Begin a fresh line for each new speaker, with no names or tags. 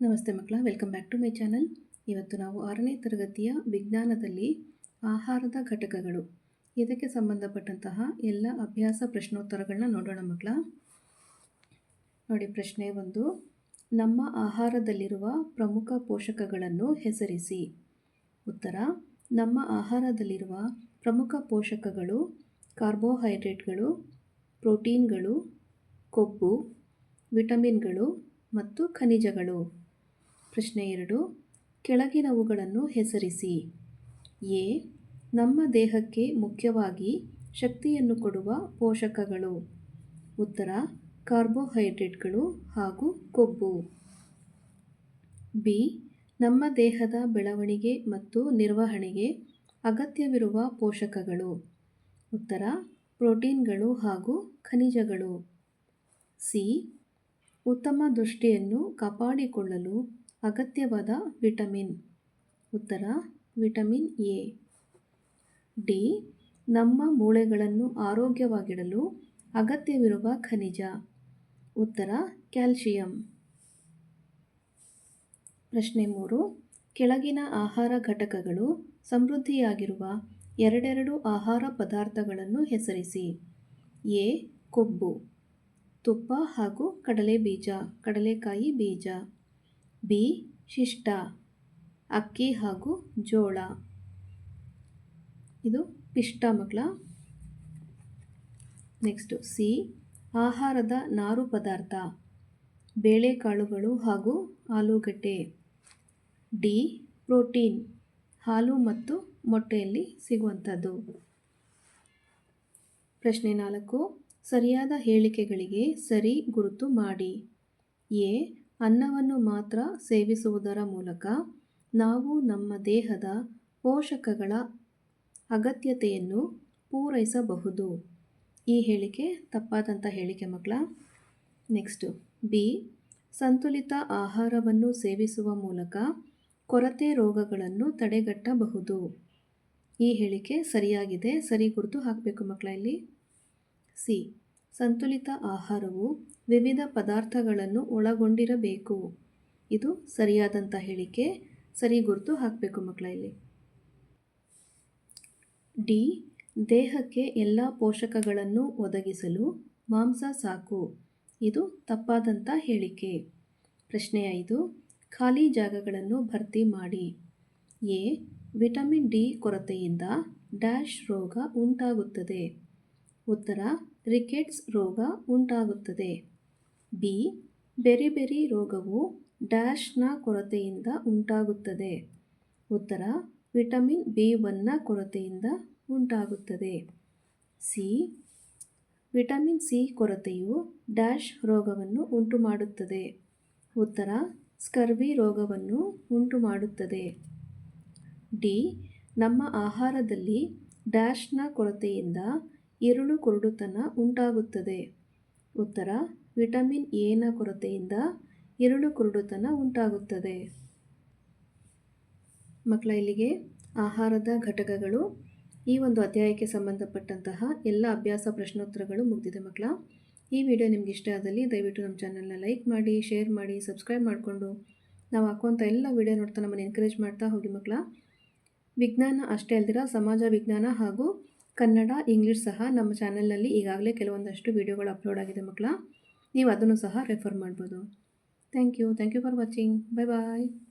ನಮಸ್ತೆ ಮಕ್ಕಳ welcome back to my channel ಇವತ್ತು ನಾವು ಆರನೇ ತರಗತಿಯ ವಿಜ್ಞಾನದಲ್ಲಿ ಆಹಾರದ ಘಟಕಗಳು, ಇದಕ್ಕೆ ಸಂಬಂಧಪಟ್ಟಂತಹ ಎಲ್ಲ ಅಭ್ಯಾಸ ಪ್ರಶ್ನೋತ್ತರಗಳನ್ನ ನೋಡೋಣ ಮಕ್ಕಳ. ನೋಡಿ, ಪ್ರಶ್ನೆ ಒಂದು, ನಮ್ಮ ಆಹಾರದಲ್ಲಿರುವ ಪ್ರಮುಖ ಪೋಷಕಗಳನ್ನು ಹೆಸರಿಸಿ. ಉತ್ತರ, ನಮ್ಮ ಆಹಾರದಲ್ಲಿರುವ ಪ್ರಮುಖ ಪೋಷಕಗಳು ಕಾರ್ಬೋಹೈಡ್ರೇಟ್ಗಳು, ಪ್ರೋಟೀನ್ಗಳು, ಕೊಬ್ಬು, ವಿಟಮಿನ್ಗಳು ಮತ್ತು ಖನಿಜಗಳು. ಪ್ರಶ್ನೆ ಎರಡು. ಕೆಳಗಿನವುಗಳನ್ನು ಹೆಸರಿಸಿ. ಎ. ನಮ್ಮ ದೇಹಕ್ಕೆ ಮುಖ್ಯವಾಗಿ ಶಕ್ತಿಯನ್ನು ಕೊಡುವ ಪೋಷಕಗಳು. ಉತ್ತರ. ಕಾರ್ಬೋಹೈಡ್ರೇಟ್ಗಳು ಹಾಗೂ ಕೊಬ್ಬು. ಬಿ. ನಮ್ಮ ದೇಹದ ಬೆಳವಣಿಗೆ ಮತ್ತು ನಿರ್ವಹಣೆಗೆ ಅಗತ್ಯವಿರುವ ಪೋಷಕಗಳು. ಉತ್ತರ. ಪ್ರೋಟೀನ್ಗಳು ಹಾಗೂ ಖನಿಜಗಳು. ಸಿ. ಉತ್ತಮ ದೃಷ್ಟಿಯನ್ನು ಕಾಪಾಡಿಕೊಳ್ಳಲು ಅಗತ್ಯವಾದ ವಿಟಮಿನ್. ಉತ್ತರ, ವಿಟಮಿನ್ ಎ. ಡಿ. ನಮ್ಮ ಮೂಳೆಗಳನ್ನು ಆರೋಗ್ಯವಾಗಿಡಲು ಅಗತ್ಯವಿರುವ ಖನಿಜ. ಉತ್ತರ, ಕ್ಯಾಲ್ಶಿಯಂ. ಪ್ರಶ್ನೆ ಮೂರು. ಕೆಳಗಿನ ಆಹಾರ ಘಟಕಗಳು ಸಮೃದ್ಧಿಯಾಗಿರುವ ಎರಡೆರಡು ಆಹಾರ ಪದಾರ್ಥಗಳನ್ನು ಹೆಸರಿಸಿ. ಎ. ಕೊಬ್ಬು. ತುಪ್ಪ ಹಾಗೂ ಕಡಲೆ ಬೀಜ ಕಡಲೆಕಾಯಿ ಬೀಜ. ಬಿ ಶಿಷ್ಟ, ಅಕ್ಕಿ ಹಾಗೂ ಜೋಳ. ಇದು ಪಿಷ್ಟ ಮಕ್ಕಳ. ನೆಕ್ಸ್ಟು ಸಿ, ಆಹಾರದ ನಾರು ಪದಾರ್ಥ, ಬೇಳೆಕಾಳುಗಳು ಹಾಗೂ ಆಲೂಗಡ್ಡೆ. ಡಿ, ಪ್ರೋಟೀನ್, ಹಾಲು ಮತ್ತು ಮೊಟ್ಟೆಯಲ್ಲಿ ಸಿಗುವಂಥದ್ದು. ಪ್ರಶ್ನೆ ನಾಲ್ಕು, ಸರಿಯಾದ ಹೇಳಿಕೆಗಳಿಗೆ ಸರಿ ಗುರುತು ಮಾಡಿ. ಎ ಅನ್ನವನ್ನು ಮಾತ್ರ ಸೇವಿಸುವುದರ ಮೂಲಕ ನಾವು ನಮ್ಮ ದೇಹದ ಪೋಷಕಗಳ ಅಗತ್ಯತೆಯನ್ನು ಪೂರೈಸಬಹುದು. ಈ ಹೇಳಿಕೆ ತಪ್ಪಾದಂಥ ಹೇಳಿಕೆ ಮಕ್ಕಳ ನೆಕ್ಸ್ಟು ಬಿ ಸಂತುಲಿತ ಆಹಾರವನ್ನು ಸೇವಿಸುವ ಮೂಲಕ ಕೊರತೆ ರೋಗಗಳನ್ನು ತಡೆಗಟ್ಟಬಹುದು. ಈ ಹೇಳಿಕೆ ಸರಿಯಾಗಿದೆ, ಸರಿ ಗುರುತು ಹಾಕಬೇಕು ಮಕ್ಕಳ ಇಲ್ಲಿ. ಸಿ ಸಂತುಲಿತ ಆಹಾರವು ವಿವಿಧ ಪದಾರ್ಥಗಳನ್ನು ಒಳಗೊಂಡಿರಬೇಕು. ಇದು ಸರಿಯಾದಂಥ ಹೇಳಿಕೆ. ಸರಿ ಗುರುತು ಹಾಕಬೇಕು ಮಕ್ಕಳ ಇಲ್ಲಿ. ಡಿ. ದೇಹಕ್ಕೆ ಎಲ್ಲ ಪೋಷಕಗಳನ್ನು ಒದಗಿಸಲು ಮಾಂಸ ಸಾಕು. ಇದು ತಪ್ಪಾದಂಥ ಹೇಳಿಕೆ. ಪ್ರಶ್ನೆ ಐದು. ಖಾಲಿ ಜಾಗಗಳನ್ನು ಭರ್ತಿ ಮಾಡಿ. ಎ. ವಿಟಮಿನ್ ಡಿ ಕೊರತೆಯಿಂದ ಡ್ಯಾಶ್ ರೋಗ ಉಂಟಾಗುತ್ತದೆ. ಉತ್ತರ. ರಿಕೆಟ್ಸ್ ರೋಗ ಉಂಟಾಗುತ್ತದೆ. ಬಿ ಬೆರಿ ರೋಗವು ಡ್ಯಾಶ್ನ ಕೊರತೆಯಿಂದ ಉಂಟಾಗುತ್ತದೆ. ಉತ್ತರ, ವಿಟಮಿನ್ ಬಿ ಒನ್ನ ಕೊರತೆಯಿಂದ ಉಂಟಾಗುತ್ತದೆ. ಸಿ ವಿಟಮಿನ್ ಸಿ ಕೊರತೆಯು ಡ್ಯಾಶ್ ರೋಗವನ್ನು ಉಂಟುಮಾಡುತ್ತದೆ. ಉತ್ತರ, ಸ್ಕರ್ವಿ ರೋಗವನ್ನು ಉಂಟುಮಾಡುತ್ತದೆ. ಡಿ ನಮ್ಮ ಆಹಾರದಲ್ಲಿ ಡ್ಯಾಶ್ನ ಕೊರತೆಯಿಂದ ಇರುಳು ಕುರುಡುತನ ಉಂಟಾಗುತ್ತದೆ. ಉತ್ತರ, ವಿಟಮಿನ್ ಎನ ಕೊರತೆಯಿಂದ ಇರುಳು ಕುರುಡುತನ ಉಂಟಾಗುತ್ತದೆ. ಮಕ್ಕಳ, ಇಲ್ಲಿಗೆ ಆಹಾರದ ಘಟಕಗಳು. ಈ ಒಂದು ಅಧ್ಯಾಯಕ್ಕೆ ಸಂಬಂಧಪಟ್ಟಂತಹ ಎಲ್ಲ ಅಭ್ಯಾಸ ಪ್ರಶ್ನೋತ್ತರಗಳು ಮುಗಿದಿದೆ ಮಕ್ಕಳ. ಈ ವಿಡಿಯೋ ನಿಮ್ಗೆ ಇಷ್ಟ ಆದಲ್ಲಿ ದಯವಿಟ್ಟು ನಮ್ಮ ಚಾನಲ್ನ ಲೈಕ್ ಮಾಡಿ, ಶೇರ್ ಮಾಡಿ, ಸಬ್ಸ್ಕ್ರೈಬ್ ಮಾಡಿಕೊಂಡು ನಾವು ಹಾಕುವಂಥ ಎಲ್ಲ ವಿಡಿಯೋ ನೋಡ್ತಾ ನಮ್ಮನ್ನು ಎನ್ಕರೇಜ್ ಮಾಡ್ತಾ ಹೋಗಿ ಮಕ್ಕಳ. ವಿಜ್ಞಾನ ಅಷ್ಟೇ ಅಲ್ದಿರ, ಸಮಾಜ ವಿಜ್ಞಾನ ಹಾಗೂ ಕನ್ನಡ, ಇಂಗ್ಲೀಷ್ ಸಹ ನಮ್ಮ ಚಾನೆಲ್ನಲ್ಲಿ ಈಗಾಗಲೇ ಕೆಲವೊಂದಷ್ಟು ವೀಡಿಯೋಗಳು ಅಪ್ಲೋಡ್ ಆಗಿದೆ ಮಕ್ಕಳ. ನೀವು ಅದನ್ನು ಸಹ ರೆಫರ್ ಮಾಡ್ಬೋದು. Thank you. Thank you for watching. Bye bye.